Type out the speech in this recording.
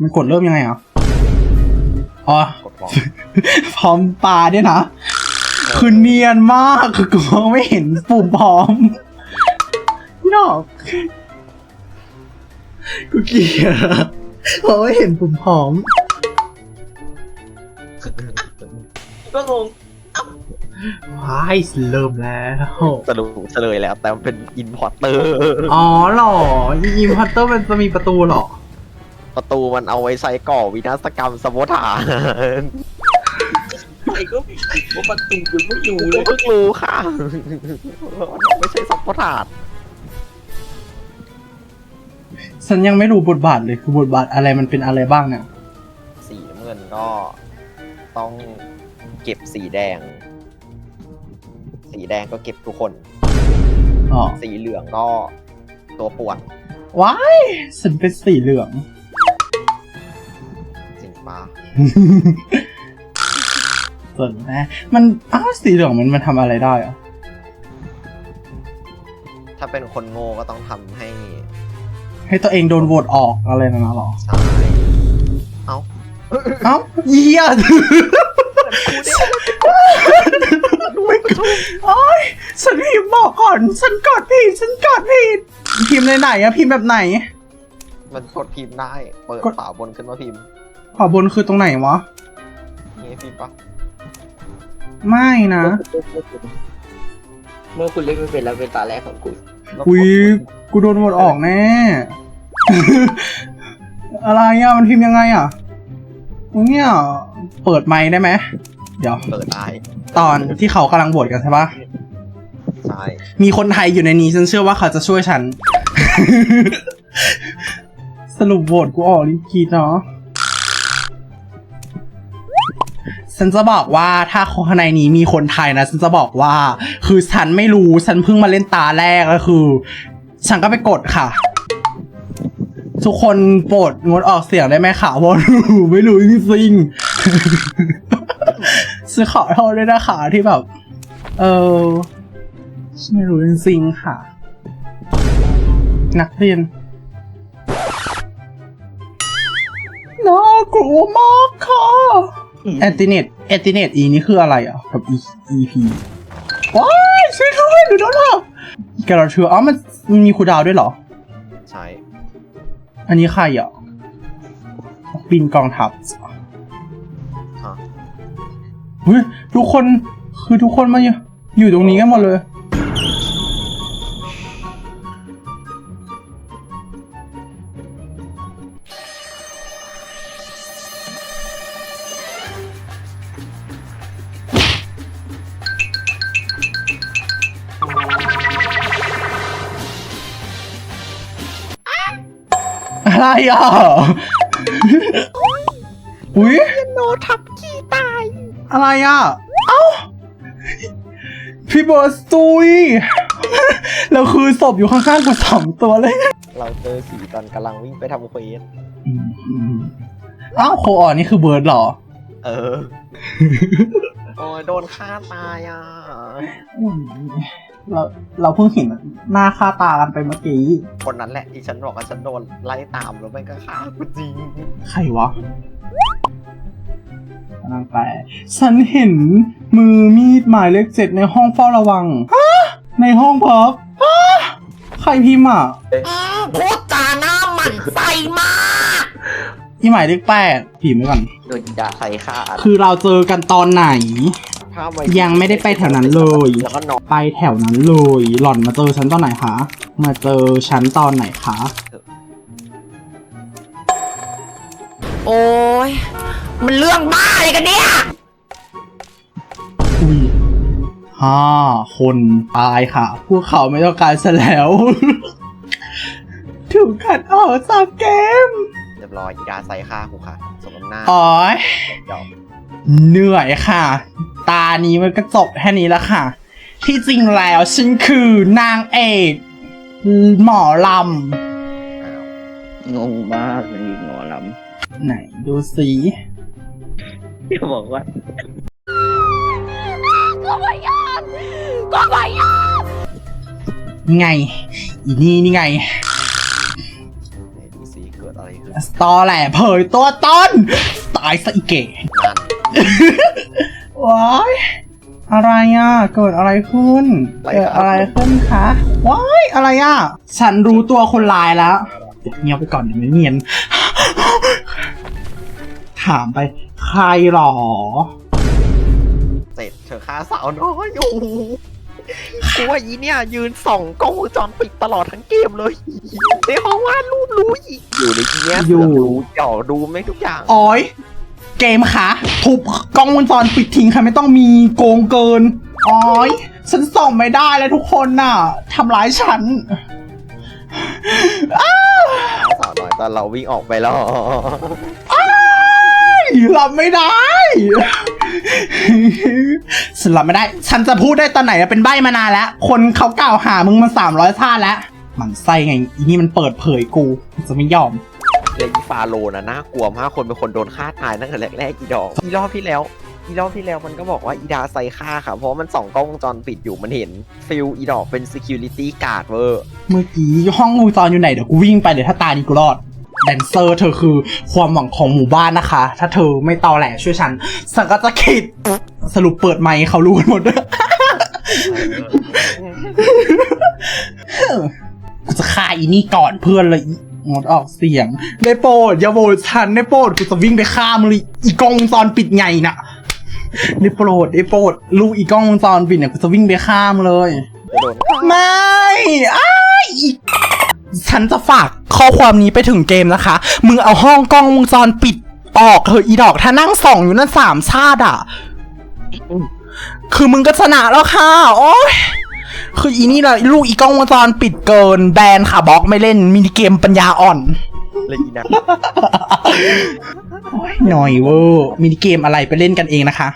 มันกดเริ่มยังไงอะอ๋อ กดพร้อมพร้อมปลาเนี่ยนะ คือเนียนมาก คือกูมองไม่เห็นปุ่มพร้อมพี่ดอกกูเกลียดอะมองไม่เห็นปุ่มพร้อม ก็งงว้ายเริ่มแล้ว สรุปเฉลยแล้ว แต่มันเป็นอินพอร์เตอร์ อ๋อเหรออีพัตเตอร์มันจะมีประตูเหรอ ประตูมันเอาไว้ใช้ก่อวินาศกรรมสมถานไปก็ไม่คิดว่าประตูยังไม่อยู่เลกูยเพิ่งรู้ค่ะมันไม่ใช่สมถานฉันยังไม่รู้บทบาทเลยคือบทบาทอะไรมันเป็นอะไรบ้างเนี่ยสีน้ำเงินก็ต้องเก็บสีแดง สีแดงก็เก็บทุกคน อ๋อสีเหลืองก็ตัวป่วนว้ายฉันเป็นสีเหลืองจริงปะ ส่วนนะ มันอ้าวสีเหลืองมันมันทำอะไรได้อะถ้าเป็นคนโง่ก็ต้องทำให้ให้ตัวเองโดนโหวตออกอะไรนะนะหรอ ใช่เอ้าเอ้าเยี่ยไม่โอ้ยฉันพิมพ์บอกก่อน ฉันกดผิดฉันกดผิดพิมพ์ในไหนอะพิมพ์แบบไหน มันกดพิมพ์ได้ เปิดกด ฝาบนขึ้นมาพิมพ์ ขวาบนคือตรงไหนวะนี่พิมพ์ปะไม่นะ เมื่อคุณเล่นไม่เป็นแล้วเป็นตาแรกของคุณแล้วอุ้ยกดกูโดนโหวตออกแน่ อะไรอะมันพิมพ์ยังไงอะเนี่ยเปิดไมค์ได้ไหม เดี๋ยว เปิดได้ตอนที่เขากำลังโหวตกันใช่ปะใช่มีคนไทยอยู่ในนี้ฉันเชื่อว่าเขาจะช่วยฉัน สรุปโหวตกูออกลิกีดเนาะ ฉันจะบอกว่าถ้าคนในนี้มีคนไทยนะ ฉันจะบอกว่า คือฉันไม่รู้ฉันเพิ่งมาเล่นตาแรกแล้วคือ ฉันก็ไปกดค่ะ ทุกคนโปรดงดออกเสียงได้ไหมคะเพราะหนูไม่รู้จริงๆฉันขอโทษด้วยนะคะที่แบบ เออไม่รู้จริงๆค่ะ นักเรียนน่ากลัวมากค่ะ แอนติเนตแอนติเนตอีนี่คืออะไรอะ กับ E E P ว้ายช่วยด้วยหนูโดนหลอกแกเราเชื่ออ๋อมันมันมีคูลดาวน์ด้วยเหรอ ใช่ อันนี้ใครอะบินกองทัพฮะเฮ้ยทุกคนคือทุกคนมาอยู่อยู่ตรงนี้กันหมดเลย อะไรอะ อุ้ยโนทับขี้ตาย อะไรอะ เอ้า พี่เบิร์ดซุยแล้วคือศพอยู่ข้างๆกูสองตัวเลย เราเจอสีตอนกำลังวิ่งไปทำเควสอ้าวโคออนนี่คือเบิร์ดเหรอ เออ โอ้ยโดนฆ่าตายอะอุ้ย เราเราเพิ่งเห็นหน้าค่าตากันไปเมื่อกี้คนนั้นแหละที่ฉันบอกว่าฉันโดนไล่ตามแล้วมันก็ฆ่ากูจริงใครวะกำลังแปลฉันเห็นมือมีดหมายเลขเจ็ดในห้องเฝ้าระวังฮะในห้องพักฮะใครพิมพ์อะพูดจาหน้าหมันใส่มากอีหมายเลขแปดพิมพ์ไว้ก่อนโดนยาใส่ฆ่าคือเราเจอกันตอนไหน ถ้าายังไม่ได้ไปแถวนั้นเลย แล้วก็นอนไปแถวนั้นเลย หล่อนมาเจอฉันตอนไหนคะ มาเจอฉันตอนไหนคะ โอ้ย มันเรื่องบ้าอะไรกันเนี่ย อุ้ยห้าคนตายค่ะ พวกเขาไม่ต้องการฉันแล้ว ถูกขัดออกจากเกม เรียบร้อยอีดาใส่ฆ่ากูค่ะสมน้ำหน้าอ๋อยเดี๋ยวเหนื่อยค่ะ ตานี้มันก็จบแค่นี้แล้วค่ะ ที่จริงแล้ว ฉันคือนางเอก หมอลอ้าวงงมากเลยหมอลำไหนดูสิำที่บอกว่าก็ไม่ยอมก็ไม่ยอมไง อีนี่นี่ไงไหนดูซิเกิดอะไรขึ้นสตอแหละเผยตัวต้นตายซะอีเก๋นั่น ว้ายอะไรอะ เกิดอะไรขึ้น เกิดอะไรขึ้นคะ ว้ายอะไรอะ ฉันรู้ตัวคนร้ายแล้ว เงียบไปก่อนเดี๋ยวไม่เนียน ถามไป ใครหรอ เสร็จเธอฆ่าสาวน้อยโอ้โหกูว่าอีเนี่ย ยืนส่องกล้องวงจรปิดตลอดทั้งเกมเลย ในห้องวาดรูปรู้อีกอยู่ในทีเนี้ยอยู่เสืกรู้เจาะดูไม่ทุกอย่างโอ้ย เกมคะทุบกล้องวงจรปิดทิ้งค่ะไม่ต้องมีโกงเกินอ้อยฉันส่องไม่ได้แล้วทุกคนน่ะทำร้ายฉันสาวน้อยตอนเราวิ่งออกไปแล้วรับไม่ได้ฉันรับไม่ได้ ฉันจะพูดได้ตอนไหนเป็นใบมานานแล้ว คนเขากล่าวหามึงมาสามร้อยชาแล้ว มันไส้ไงอีนี่มันเปิดเผยกู จะไม่ยอม เลยอีฟาโลนะน่ากลัวมากคนเป็นคนโดนฆ่าตายตั้งแต่แรกๆอีดอกอีรอบที่แล้ว อีรอบที่แล้วมันก็บอกว่าอีดาไซฆ่าค่ะ เพราะว่ามันส่องกล้องวงจรปิดอยู่มันเห็นฟิลอีดอกเป็น security guard เวอร์เมื่อกี้ห้องวงจรอยู่ไหนเดี๋ยวกูวิ่งไปเดี๋ยวถ้าตายนี่กูรอดแดนเซอร์เธอคือความหวังของหมู่บ้านนะคะ ถ้าเธอไม่ตอแหลช่วยฉันสังก็จะคิด สรุปเปิดไมค์เขารู้กันหมดกูจะฆ่าอีนี่ก่อนเพื่อนเลยอี งดออกเสียง ได้โปรดอย่าโหวตฉันได้โปรดกูจะวิ่งไปฆ่ามึงเลยอีก้องวงจรปิดไงน่ะได้โปรดได้โปรดลูกอีก้องวงจรปิดเนี่ยกูจะวิ่งไปฆ่ามึงเลย ไม่อ้ายอีฉันจะฝากข้อความนี้ไปถึงเกมนะคะ มึงเอาห้องกล้องวงจรปิดออกเถอะอีดอก ถ้านั่งส่องอยู่นั่นสามชาติอะ คือมึงก็ชนะแล้วค่ะ โอ้ย คืออีนี่แหละลูกอีกล้องวงจรปิดเกินแบนค่ะบล็อกไม่เล่นมินิเกมปัญญาอ่อน เลยอีนะหน่อยเวอร์มินิเกมอะไรไปเล่นกันเองนะคะ